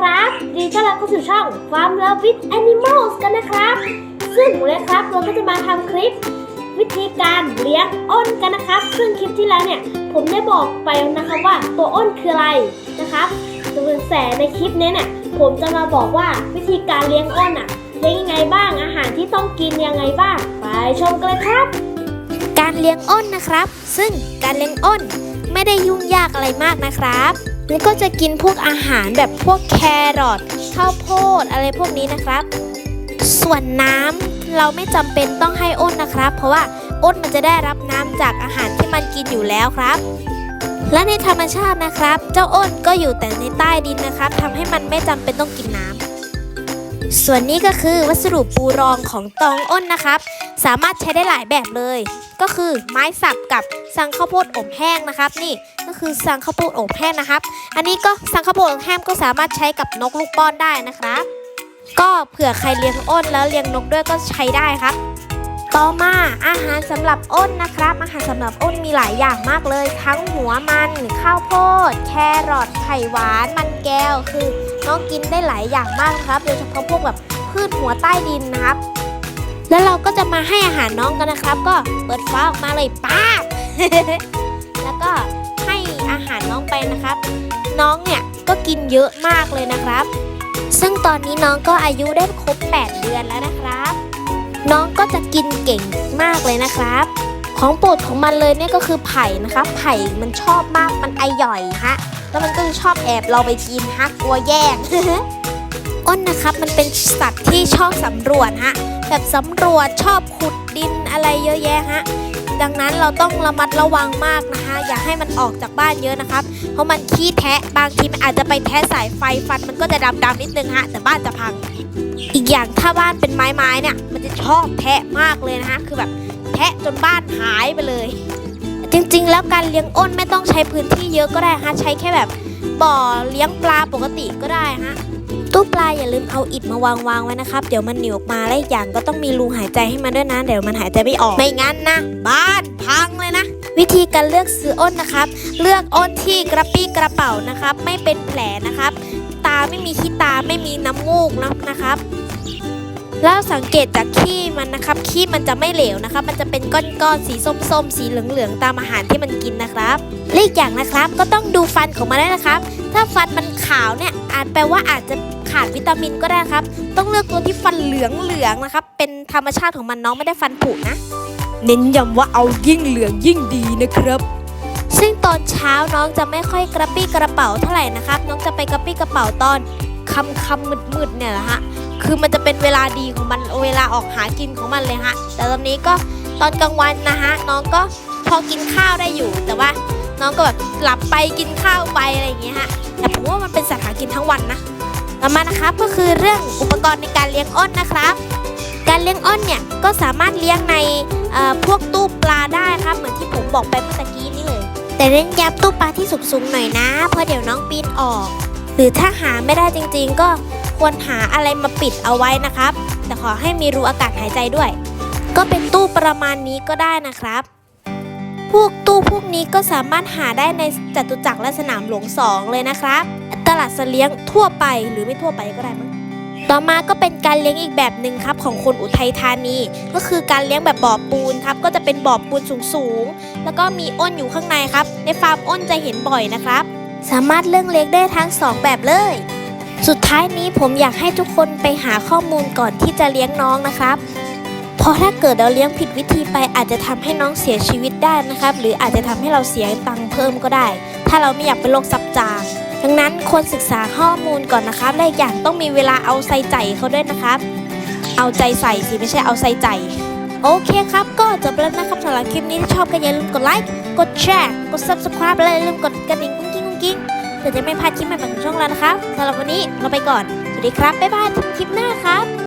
ครับดีต้อนรับเข้าสู่ช่อง Farm Love with Animals กันนะครับ ซึ่งวันนี้ครับเราก็จะมาทำคลิปวิธีการเลี้ยงอ้นกันนะครับ ซึ่งคลิปที่แล้วเนี่ยผมได้บอกไปนะครับว่าตัวอ้นคืออะไรนะครับส่วนแต่ในคลิปนี้เนี่ยผมจะมาบอกว่าวิธีการเลี้ยงอ้นอะเลี้ยงยังไงบ้างอาหารที่ต้องกินยังไงบ้าง ไปชมกันเลยครับ การเลี้ยงอ้นนะครับ ซึ่งการเลี้ยงอ้นไม่ได้ยุ่งยากอะไรมากนะครับ มันก็จะกินพวกอาหารแบบพวกแครอทข้าวโพดอะไรพวกนี้นะครับ ส่วนน้ำเราไม่จำเป็นต้องให้อ้นนะครับ เพราะว่าอ้นมันจะได้รับน้ำจากอาหารที่มันกินอยู่แล้วครับ และในธรรมชาตินะครับ เจ้าอ้นก็อยู่แต่ในใต้ดินนะครับทำให้มันไม่จำเป็นต้องกินน้ำ ส่วนนี้ก็คือวัสดุปูรองของตองอ้นนะครับ สามารถใช้ได้หลายแบบเลย ก็คือไม้สับกับสังข้าวโพดอบแห้งนะครับ นี่ก็คือสังข้าวโพดอบแห้งนะครับ อันนี้ก็สังข้าวโพดอบแห้งก็สามารถใช้กับนกลูกป้อนได้นะครับ ก็เผื่อใครเลี้ยงอ้นแล้วเลี้ยงนกด้วยก็ใช้ได้ครับ ต่อมาอาหารสำหรับอ้นนะครับ อาหารสำหรับอ้นมีหลายอย่างมากเลย ทั้งหัวมันข้าวโพด แครอทไข่หวาน มันแก้วคือ น้องกินได้หลายอย่างมากนะครับ โดยเฉพาะพวกแบบพืชหัวใต้ดินนะครับ แล้วเราก็จะมาให้อาหารน้องกันนะครับ ก็เปิดฟ้าออกมาเลยป้าบแล้วก็ให้อาหารน้องไปนะครับ น้องเนี่ยก็กินเยอะมากเลยนะครับ ซึ่งตอนนี้น้องก็อายุได้ครบ 8 เดือนแล้วนะครับ น้องก็จะกินเก่งมากเลยนะครับ ของโปรดของมันเลยเนี่ยก็คือไผ่นะครับ ไผ่มันชอบมากมันไอหย่อยฮะ แล้วมันก็จะชอบแอบเราไปกินฮะกลัวแย่งอ้นนะครับมันเป็นสัตว์ที่ชอบสำรวจฮะแบบสำรวจชอบขุดดินอะไรเยอะแยะฮะดังนั้นเราต้องระมัดระวังมากนะคะ อย่าให้มันออกจากบ้านเยอะนะครับ เพราะมันขี้แทะบางทีมันอาจจะไปแทะสายไฟฟันมันก็จะดำๆนิดนึงฮะแต่บ้านจะพัง อีกอย่างถ้าบ้านเป็นไม้ๆเนี่ย มันจะชอบแทะมากเลยนะคะคือแบบแทะจนบ้านหายไปเลย จริงๆแล้วการเลี้ยงอ้นไม่ต้องใช้พื้นที่เยอะก็ได้ฮะใช้แค่แบบบ่อเลี้ยงปลาปกติก็ได้ฮะตู้ปลาอย่าลืมเอาอิฐมาวางวางไว้นะครับ เดี๋ยวมันหนีออกมาและอีกอย่างก็ต้องมีรูหายใจให้มันด้วยนะ เดี๋ยวมันหายใจไม่ออก ไม่งั้นนะ บ้านพังเลยนะ วิธีการเลือกซื้ออ้นนะครับ เลือกอ้นที่กระปี้กระเป๋านะครับ ไม่เป็นแผลนะครับ ตาไม่มีขี้ตาไม่มีน้ำมูกนะนะครับ แล้วสังเกตจากขี้มันนะครับ ขี้มันจะไม่เหลวนะครับ มันจะเป็นก้อนๆสีส้มๆ สีเหลืองๆ ตามอาหารที่มันกินนะครับและอีกอย่างนะครับ ก็ต้องดูฟันของมันด้วยนะครับ ถ้าฟันมันขาวเนี่ยอาจแปลว่าอาจจะขาดวิตามินก็ได้ครับ ต้องเลือกตัวที่ฟันเหลืองๆนะครับ เป็นธรรมชาติของมันน้องไม่ได้ฟันผุนะ เน้นย้ำว่าเอายิ่งเหลืองยิ่งดีนะครับซึ่งตอนเช้าน้องจะไม่ค่อยกระปี้กระเป๋าเท่าไหร่นะครับ น้องจะไปกระปี้กระเป๋าตอนคำคำมืดมืดๆเนี่ยแหละฮะ คือมันจะเป็นเวลาดีของมันเวลาออกหากินของมันเลยฮะ แต่ตอนนี้ก็ตอนกลางวันนะฮะน้องก็พอกินข้าวได้อยู่ แต่ว่าน้องก็แบบหลับไปกินข้าวไปอะไรอย่างเงี้ยฮะแต่ผมว่ามันเป็นสัตว์หากินทั้งวันนะต่อมานะครับก็คือเรื่องอุปกรณ์ในการเลี้ยงอ้นนะครับ การเลี้ยงอ้นเนี่ยก็สามารถเลี้ยงในพวกตู้ปลาได้ครับ เหมือนที่ผมบอกไปเมื่อตะกี้นี้เลย แต่เน้นย้ำตู้ปลาที่สูงๆหน่อยนะเพราะเดี๋ยวน้องปีนออก หรือถ้าหาไม่ได้จริง ๆ ก็ ควรหาอะไรมาปิดเอาไว้นะครับ แต่ขอให้มีรูอากาศหายใจด้วย ก็เป็นตู้ประมาณนี้ก็ได้นะครับ พวกตู้พวกนี้ก็สามารถหาได้ในจตุจักรและสนามหลวงสองเลยนะครับ ตลาดสเลี้ยงทั่วไปหรือไม่ทั่วไปก็ได้มั้งต่อมาก็เป็นการเลี้ยงอีกแบบหนึ่งครับของคนอุทัยธานี ก็คือการเลี้ยงแบบบ่อปูนครับ ก็จะเป็นบ่อปูนสูงๆ แล้วก็มีอ้นอยู่ข้างในครับ ในฟาร์มอ้นจะเห็นบ่อยนะครับ สามารถเลี้ยงเลี้ยงได้ทั้งสองแบบเลย สุดท้ายนี้ผมอยากให้ทุกคนไปหาข้อมูลก่อนที่จะเลี้ยงน้องนะครับ เพราะถ้าเกิดเราเลี้ยงผิดวิธีไปอาจจะทำให้น้องเสียชีวิตได้นะครับ หรืออาจจะทำให้เราเสียตังค์เพิ่มก็ได้ ถ้าเราไม่อยากเป็นโรคซับจางดังนั้นควรศึกษาข้อมูลก่อนนะครับและอีกอย่างต้องมีเวลาเอาใส่ใจเขาด้วยนะครับ เอาใจใส่สิไม่ใช่เอาใส่ใจ โอเคครับ ก็จบแล้วนะครับสำหรับคลิปนี้ถ้าชอบก็อย่าลืมกดไลค์ กดแชร์ กด subscribe และอย่าลืมกดกระดิ่งกุ้งกิ้งกุ้งกิ้ง เพื่อจะไม่พลาดคลิปใหม่ๆของช่องเรานะครับสำหรับวันนี้เราไปก่อน สวัสดีครับ บ๊ายบายถึงคลิปหน้าครับ